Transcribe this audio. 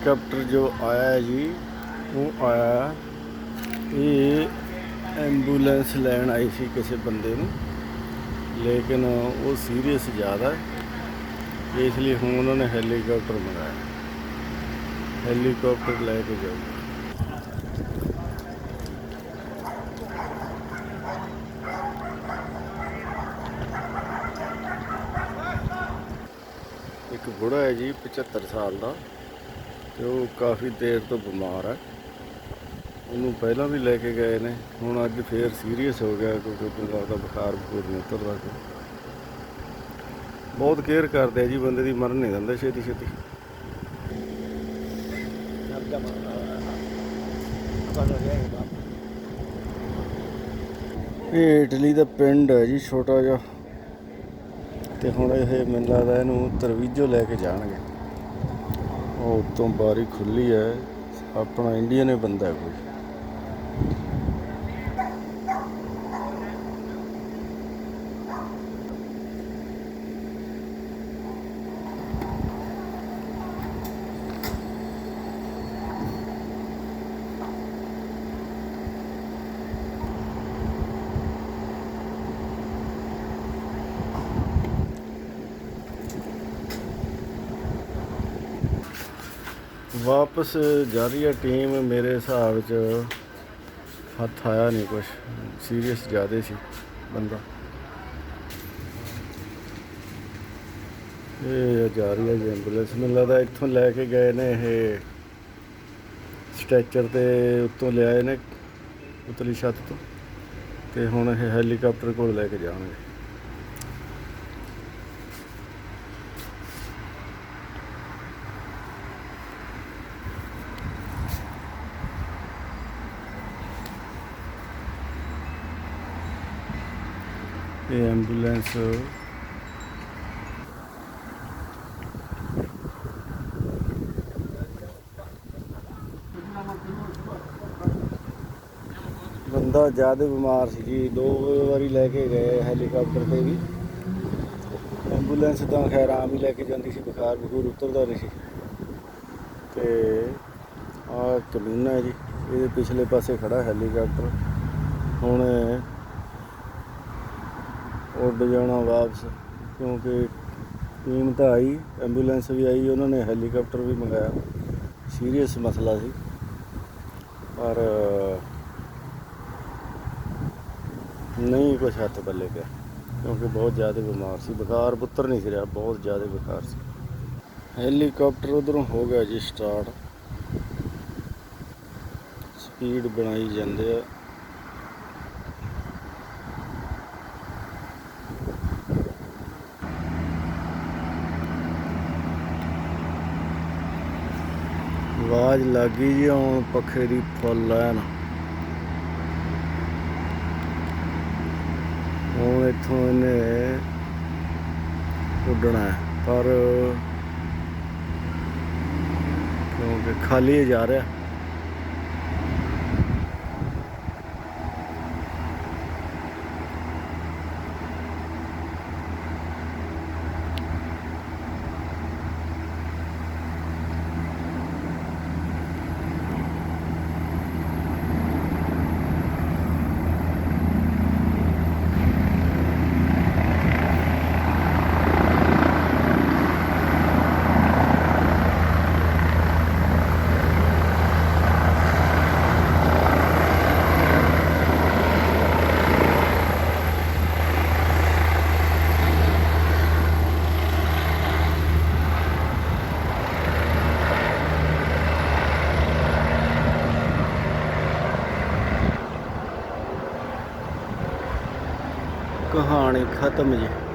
Helicopter ਜੋ ਆਇਆ ਹੈ ਜੀ, ਉਹ ਆਇਆ ਇਹ ਐਂਬੂਲੈਂਸ ਲੈਣ ਆਈ ਸੀ ਕਿਸੇ ਬੰਦੇ ਨੂੰ, ਲੇਕਿਨ ਉਹ ਸੀਰੀਅਸ ਜ਼ਿਆਦਾ ਇਸ ਲਈ ਹੁਣ ਉਹਨਾਂ ਨੇ ਹੈਲੀਕਾਪਟਰ ਮੰਗਾਇਆ। ਹੈਲੀਕਾਪਟਰ ਲੈ ਕੇ ਜਾਓ। ਇੱਕ ਬੁੜਾ ਹੈ ਜੀ 75 ਸਾਲ ਦਾ। ਤੇ ਉਹ ਕਾਫੀ ਦੇਰ ਤੋਂ ਬਿਮਾਰ ਹੈ ਉਹਨੂੰ ਪਹਿਲਾਂ ਵੀ ਲੈ ਕੇ ਗਏ ਨੇ। ਹੁਣ ਅੱਜ ਫੇਰ ਸੀਰੀਅਸ ਹੋ ਗਿਆ ਕਿਉਂਕਿ ਪੰਜਾਬ ਦਾ ਬੁਖਾਰ ਬੁਖੂਰ ਨਹੀਂ ਉਤਰਦਾ ਕੋਈ ਬਹੁਤ ਕੇਅਰ ਕਰਦੇ ਆ ਜੀ, ਬੰਦੇ ਦੀ ਮਰਨ ਨਹੀਂ ਦਿੰਦੇ ਛੇਤੀ ਛੇਤੀ। ਇਹ ਇਟਲੀ ਦਾ ਪਿੰਡ ਹੈ ਜੀ, ਛੋਟਾ ਜਿਹਾ। ਤੇ ਹੁਣ ਇਹ ਮੈਨੂੰ ਲੱਗਦਾ ਇਹਨੂੰ ਤਰਵੀਜੋ ਲੈ ਕੇ ਜਾਣਗੇ। ਉਹ ਤੋਂ ਬਾਰੀ ਖੁੱਲੀ ਹੈ। ਆਪਣਾ ਇੰਡੀਅਨ ਹੀ ਬੰਦਾ ਕੋਈ। ਵਾਪਸ ਜਾ ਰਹੀ ਹੈ ਟੀਮ ਮੇਰੇ ਹਿਸਾਬ 'ਚ ਹੱਥ ਆਇਆ ਨਹੀਂ ਕੁਝ ਸੀਰੀਅਸ ਜ਼ਿਆਦੇ ਸੀ ਬੰਦਾ। ਇਹ ਜਾ ਰਹੀ ਹੈ ਜੀ ਐਂਬੂਲੈਂਸ ਮੈਨੂੰ ਲੱਗਦਾ ਇੱਥੋਂ ਲੈ ਕੇ ਗਏ ਨੇ ਇਹ ਸਟ੍ਰੈਚਰ ਤੇ ਉੱਤੋਂ ਲਿਆਏ ਨੇ ਉਤਲੀ ਛੱਤ ਤੋਂ। ਤੇ ਹੁਣ ਇਹ ਹੈਲੀਕਾਪਟਰ ਕੋਲ ਲੈ ਕੇ ਜਾਣਗੇ। ਇਹ ਐਂਬੂਲੈਂਸ। ਬੰਦਾ ਜ਼ਿਆਦਾ ਬਿਮਾਰ ਸੀ ਜੀ, ਦੋ ਵਾਰੀ ਲੈ ਕੇ ਗਏ ਹੈਲੀਕਾਪਟਰ ਤੇ ਵੀ। ਐਂਬੂਲੈਂਸ ਤਾਂ ਖੈਰ ਆਮ ਹੀ ਲੈ ਕੇ ਜਾਂਦੀ ਸੀ, ਬੁਖਾਰ ਬਖੂਰ ਉਤਰਦਾ ਨਹੀਂ ਸੀ। ਤੇ ਆ ਕਮੀਨਾ ਹੈ ਜੀ, ਇਹਦੇ ਪਿਛਲੇ ਪਾਸੇ ਖੜਾ ਹੈਲੀਕਾਪਟਰ। ਹੁਣ ਉੱਡ ਜਾਣਾ ਵਾਪਸ, ਕਿਉਂਕਿ ਟੀਮ ਤਾਂ ਆਈ ਐਂਬੂਲੈਂਸ ਵੀ ਆਈ, ਉਹਨਾਂ ਨੇ ਹੈਲੀਕਾਪਟਰ ਵੀ ਮੰਗਾਇਆ। ਸੀਰੀਅਸ ਮਸਲਾ ਸੀ। ਪਰ, ਨਹੀਂ ਕੁਛ ਹੱਥ ਪੱਲੇ ਪਿਆ, ਕਿਉਂਕਿ ਬਹੁਤ ਜ਼ਿਆਦਾ ਬਿਮਾਰ ਸੀ। ਬੁਖਾਰ ਪੁੱਤਰ ਨਹੀਂ ਸੀ ਰਿਹਾ, ਬਹੁਤ ਜ਼ਿਆਦਾ ਬੁਖਾਰ ਸੀ। ਹੈਲੀਕਾਪਟਰ ਉਧਰੋਂ ਹੋ ਗਿਆ ਜੀ ਸਟਾਰਟ ਸਪੀਡ ਬਣਾਈ ਜਾਂਦੇ ਆ। ਆਵਾਜ਼ ਲੱਗ ਗਈ ਜੀ, ਹੁਣ ਪੱਖੇ ਦੀ ਫੁੱਲ ਐਨ ਹੁਣ ਇੱਥੋਂ ਇਹਨੇ ਉੱਡਣਾ ਹੈ, ਪਰ ਕਿਉਂਕਿ ਖਾਲੀ ਜਾ ਰਿਹਾ। ਕਹਾਣੀ ਖਤਮ ਜੀ।